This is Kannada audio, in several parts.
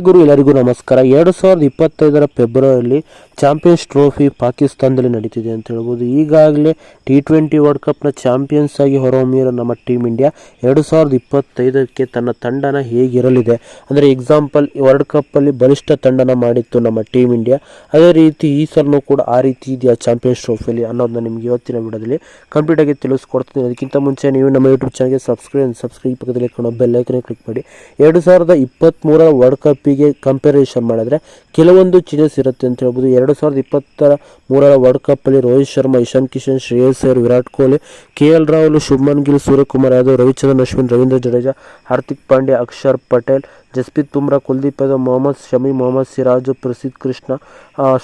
ಗುರು, ಎಲ್ಲರಿಗೂ ನಮಸ್ಕಾರ. ಎರಡು ಸಾವಿರದ ಇಪ್ಪತ್ತೈದರ ಫೆಬ್ರವರಿಯಲ್ಲಿ ಚಾಂಪಿಯನ್ಸ್ ಟ್ರೋಫಿ ಪಾಕಿಸ್ತಾನದಲ್ಲಿ ನಡೀತಿದೆ ಅಂತ ಹೇಳ್ಬೋದು. ಈಗಾಗಲೇ ಟಿ ಟ್ವೆಂಟಿ ವರ್ಲ್ಡ್ ಕಪ್ನ ಚಾಂಪಿಯನ್ಸ್ ಆಗಿ ಹೊರಹೊಮ್ಮಿರೋ ನಮ್ಮ ಟೀಮ್ ಇಂಡಿಯಾ ಎರಡು ಸಾವಿರದ ಇಪ್ಪತ್ತೈದಕ್ಕೆ ತನ್ನ ತಂಡನ ಹೇಗಿರಲಿದೆ? ಅಂದರೆ ಎಕ್ಸಾಂಪಲ್ ವರ್ಲ್ಡ್ ಕಪ್ಪಲ್ಲಿ ಬಲಿಷ್ಠ ತಂಡನ ಮಾಡಿತ್ತು ನಮ್ಮ ಟೀಮ್ ಇಂಡಿಯಾ. ಅದೇ ರೀತಿ ಈ ಸಲನೂ ಕೂಡ ಆ ರೀತಿ ಇದೆಯಾ ಚಾಂಪಿಯನ್ಸ್ ಟ್ರೋಫಿಯಲ್ಲಿ ಅನ್ನೋದನ್ನ ನಿಮಗೆ ಇವತ್ತಿನ ವಿಡಿಯೋದಲ್ಲಿ ಕಂಪ್ಲೀಟ್ ಆಗಿ ತಿಳಿಸ್ಕೊಡ್ತೀನಿ. ಅದಕ್ಕಿಂತ ಮುಂಚೆ ನೀವು ನಮ್ಮ ಯೂಟ್ಯೂಬ್ ಚಾನಲ್ಗೆ ಸಬ್ಸ್ಕ್ರೈಬ್ ಸಬ್ಸ್ಕ್ರೈಬ್ ಪಕ್ಕದಲ್ಲಿ ಕಾಣೋ ಬೆಲ್ ಐಕನ್ ಕ್ಲಿಕ್ ಮಾಡಿ. ಎರಡು ಸಾವಿರದ ಇಪ್ಪತ್ತ್ಮೂರರ ವರ್ಲ್ಡ್ ಕಪ್ಪಿಗೆ ಕಂಪ್ಯಾರಿಸನ್ ಮಾಡಿದ್ರೆ ಕೆಲವೊಂದು ಚೇಂಜಸ್ ಇರುತ್ತೆ ಅಂತ ಹೇಳ್ಬೋದು. ಎರಡು ಸಾವಿರದ ಇಪ್ಪತ್ತರ ಮೂರರ ವರ್ಲ್ಡ್ ಕಪ್ಪಲ್ಲಿ ರೋಹಿತ್ ಶರ್ಮಾ ಇಶಾನ್ ಕಿಶನ್, ಶ್ರೇಯಸ್ ಅಯ್ಯರ್ ವಿರಾಟ್ ಕೊಹ್ಲಿ, ಕೆ ಎಲ್ ರಾಹುಲ್, ಶುಭ್ಮನ್ ಗಿಲ್, ಸೂರ್ಯಕುಮಾರ್ ಯಾದವ್, ರವಿಚಂದ್ರನ್, ಅಶ್ವಿನ್, ರವೀಂದ್ರ ಜಡೇಜಾ, ಹಾರ್ದಿಕ್ ಪಾಂಡ್ಯ, ಅಕ್ಷರ್ ಪಟೇಲ್ ಜಸ್ಪ್ರೀತ್ ಬುಮ್ರಾ, ಕುಲ್ದೀಪ್ ಯಾದವ್, ಮೊಹಮ್ಮದ್ ಶಮಿ, ಮೊಹಮ್ಮದ್ ಸಿರಾಜು, ಪ್ರಸಿದ್ಧ ಕೃಷ್ಣ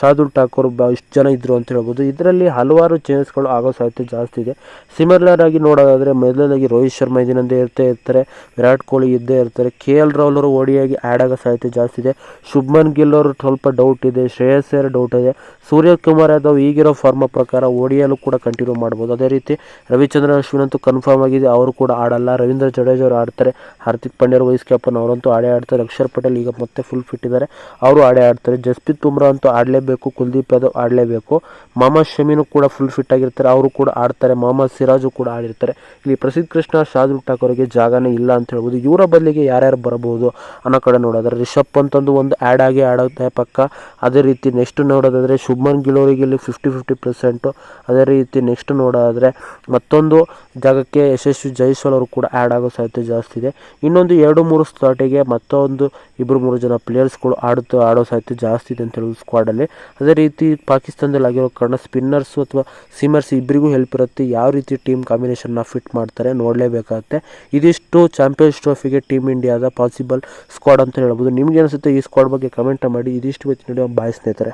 ಶಾರ್ದುಲ್ ಠಾಕೂರ್ ಬ, ಇಷ್ಟು ಜನ ಇದ್ದರು ಅಂತ ಹೇಳ್ಬೋದು. ಇದರಲ್ಲಿ ಹಲವಾರು ಚೇಂಜಸ್ಗಳು ಆಗೋ ಸಾಧ್ಯತೆ ಜಾಸ್ತಿ ಇದೆ. ಸಿಮಿಲರ್ ಆಗಿ ನೋಡೋದಾದರೆ ಮೊದಲನೇದಾಗಿ ರೋಹಿತ್ ಶರ್ಮಾ ಇದನ್ನಂದೇ ಇರ್ತೇ ಇರ್ತಾರೆ. ವಿರಾಟ್ ಕೊಹ್ಲಿ ಇದ್ದೇ ಇರ್ತಾರೆ. ಕೆ ಎಲ್ ರಾಹುಲ್ ಅವರು ಓಡಿಯಾಗಿ ಆ್ಯಡ್ ಆಗೋ ಸಾಧ್ಯತೆ ಜಾಸ್ತಿ ಇದೆ. ಶುಭ್ಮನ್ ಗಿಲ್ ಅವರು ಸ್ವಲ್ಪ ಡೌಟ್ ಇದೆ. ಶ್ರೇಯಸ್ ಡೌಟ್ ಇದೆ. ಸೂರ್ಯಕುಮಾರ್ ಯಾದವ್ ಈಗಿರೋ ಫಾರ್ಮ ಪ್ರಕಾರ ಓಡಿಯಲು ಕೂಡ ಕಂಟಿನ್ಯೂ ಮಾಡ್ಬೋದು. ಅದೇ ರೀತಿ ರವಿಚಂದ್ರನ್, ಅಶ್ವಿನ್ ಅಂತೂ ಕನ್ಫರ್ಮ್ ಆಗಿದೆ. ಅವರು ಕೂಡ ಆಡಲ್ಲ. ರವೀಂದ್ರ ಜಡೇಜ್ ಅವರು ಆಡ್ತಾರೆ. ಹಾರ್ದಿಕ್ ಪಾಂಡ್ಯರು ವೈಸ್ ಕ್ಯಾಪ್ಟನ್ ಅವರಂತೂ ಆಡೇ ಆಡ್ತಾರೆ. ಅಕ್ಷರ್ ಪಟೇಲ್ ಈಗ ಮತ್ತೆ ಫುಲ್ ಫಿಟ್ ಇದ್ದಾರೆ ಅವರು ಆಡೇ ಆಡ್ತಾರೆ. ಜಸ್ಪ್ರೀತ್ ಬುಮ್ರಾ ಅಂತೂ ಆಡಲೇಬೇಕು. ಕುಲ್ದೀಪ್ ಯಾದವ್ ಆಡಲೇಬೇಕು. ಮೊಹಮ್ಮದ್ ಶಮಿನೂ ಕೂಡ ಫುಲ್ ಫಿಟ್ ಆಗಿರ್ತಾರೆ. ಅವರು ಕೂಡ ಆಡ್ತಾರೆ. ಮೊಹಮ್ಮದ್ ಸಿರಾಜು ಕೂಡ ಆಡಿರ್ತಾರೆ. ಇಲ್ಲಿ ಪ್ರಸಿದ್ಧ ಕೃಷ್ಣ ಶಾರ್ದುಲ್ ಠಾಕೂರ್ಗೆ ಜಾಗನೇ ಇಲ್ಲ ಅಂತ ಹೇಳ್ಬೋದು. ಇವರ ಬದಲಿಗೆ ಯಾರ್ಯಾರು ಬರಬಹುದು ಅನ್ನೋ ಕಡೆ ನೋಡೋದ್ರೆ ರಿಷಬ್ ಪಂತ್ ಒಂದು ಆ್ಯಡ್ ಆಗಿ ಆಡುತ್ತೆ ಪಕ್ಕ. ಅದೇ ರೀತಿ ನೆಕ್ಸ್ಟ್ ನೋಡೋದಾದರೆ ಶುಭ್ಮನ್ ಗಿಲ್ ಅವರಿಗೆ ಇಲ್ಲಿ ಫಿಫ್ಟಿ ಫಿಫ್ಟಿ ಪರ್ಸೆಂಟು ಅದೇ ರೀತಿ ನೆಕ್ಸ್ಟ್ ನೋಡೋದಾದರೆ ಮತ್ತೊಂದು ಜಾಗಕ್ಕೆ ಯಶಸ್ವಿ ಜೈಸ್ವಾಲ್ ಅವರು ಕೂಡ ಆ್ಯಡ್ ಆಗೋ ಸಾಧ್ಯತೆ ಜಾಸ್ತಿ ಇದೆ. ಇನ್ನೊಂದು ಎರಡು ಮೂರು ಸ್ಲಾಟಿಗೆ ಮತ್ತೊಂದು ಇಬ್ಬರು ಮೂರು ಜನ ಪ್ಲೇಯರ್ಸ್ಗಳು ಆಡುತ್ತ, ಆಡೋ ಸಾಧ್ಯತೆ ಜಾಸ್ತಿ ಇದೆ ಅಂತ ಹೇಳೋದು ಸ್ಕ್ವಾಡಲ್ಲಿ ಅದೇ ರೀತಿ ಪಾಕಿಸ್ತಾನದಲ್ಲಿ ಆಗಿರೋ ಕಾರಣ ಸ್ಪಿನ್ನರ್ಸು ಅಥವಾ ಸಿಮ್ಮರ್ಸ್ ಇಬ್ಬರಿಗೂ ಹೆಲ್ಪ್ ಇರುತ್ತೆ. ಯಾವ ರೀತಿ ಟೀಮ್ ಕಾಂಬಿನೇಷನ್ನ ಫಿಟ್ ಮಾಡ್ತಾರೆ ನೋಡಲೇಬೇಕಾಗುತ್ತೆ. ಇದಿಷ್ಟು ಚಾಂಪಿಯನ್ಸ್ ಟ್ರೋಫಿಗೆ ಟೀಮ್ ಇಂಡಿಯಾದ ಪಾಸಿಬಲ್ ಸ್ಕ್ವಾಡ್ ಅಂತ ಹೇಳ್ಬೋದು. ನಿಮ್ಗೆ ಅನಿಸುತ್ತೆ ಈ ಸ್ಕ್ವಾಡ್ ಬಗ್ಗೆ ಕಮೆಂಟ್ ಮಾಡಿ. ಇದಿಷ್ಟು ವಿಡಿಯೋ ಬಾಯ್ ಸ್ನೇಹಿತರೆ.